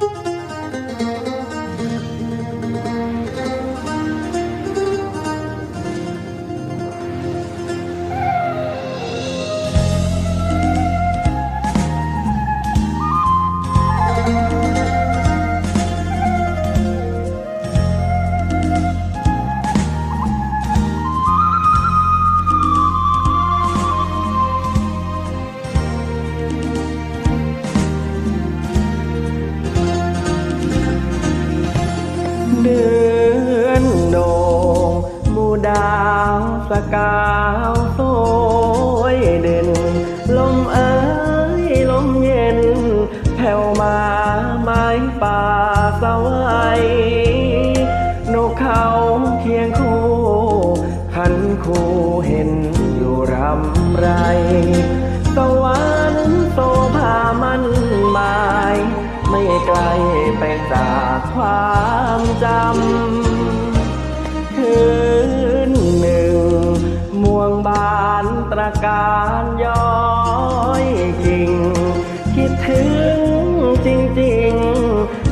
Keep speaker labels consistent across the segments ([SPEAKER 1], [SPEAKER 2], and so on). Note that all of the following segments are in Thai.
[SPEAKER 1] Música สกาวสวยเด่น ลมเอ้ยลมเย็น แผ่วมาไม้ป่าสวายนกเขาเคียงคู่ขันคู่เห็นอยู่รำไร สวรรค์โซภามันหมาย ไม่ไกลไปจากความจำ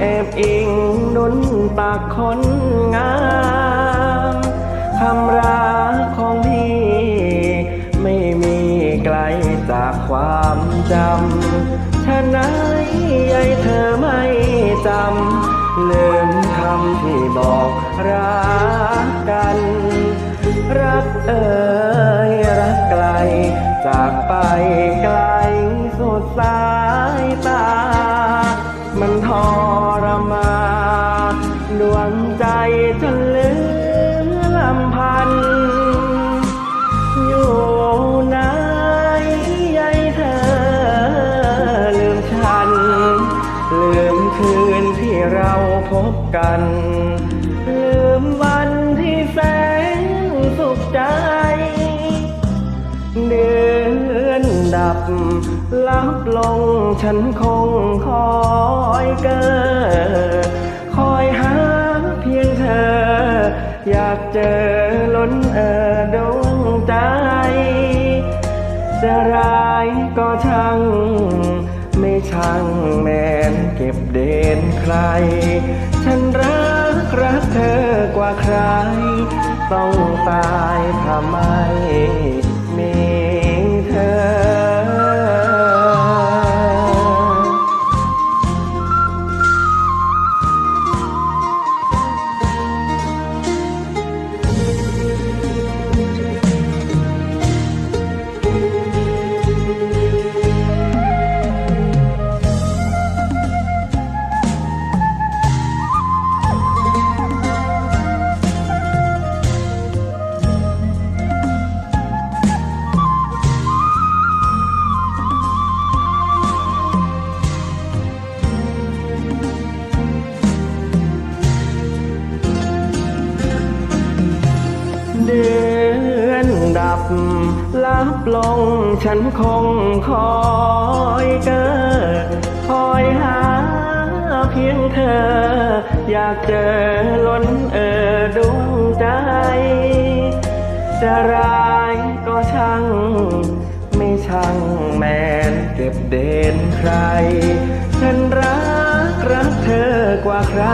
[SPEAKER 1] แอบอิงนุนตากคนงามคำรักของพี่ ไม่มีไกลจากความจำฉะนั้นยายเธอไม่จำลืมคำที่บอกรักกัน รักเอ่ยรักไกล จากไปไกลสุดสายตา มันทร คืนที่เราพบกัน ลืมวันที่แสนสุขใจ เดือนดับ ลับลงฉันคงคอยเกอคอยหาเพียงเธอ อยากเจอล้นเออดวงใจ จะร้ายก็ช่าง ช่างแมนเก็บเด่นใคร ฉันรักรักเธอกว่าใคร ต้องตายทำไม ลับลงฉันคงคอยเกิดคอยหาเพียงเธอ อยากเจอล้นเออดวงใจ จะร้ายก็ช่าง ไม่ช่างแมนเก็บเด่นใคร ฉันรักรักเธอกว่าใคร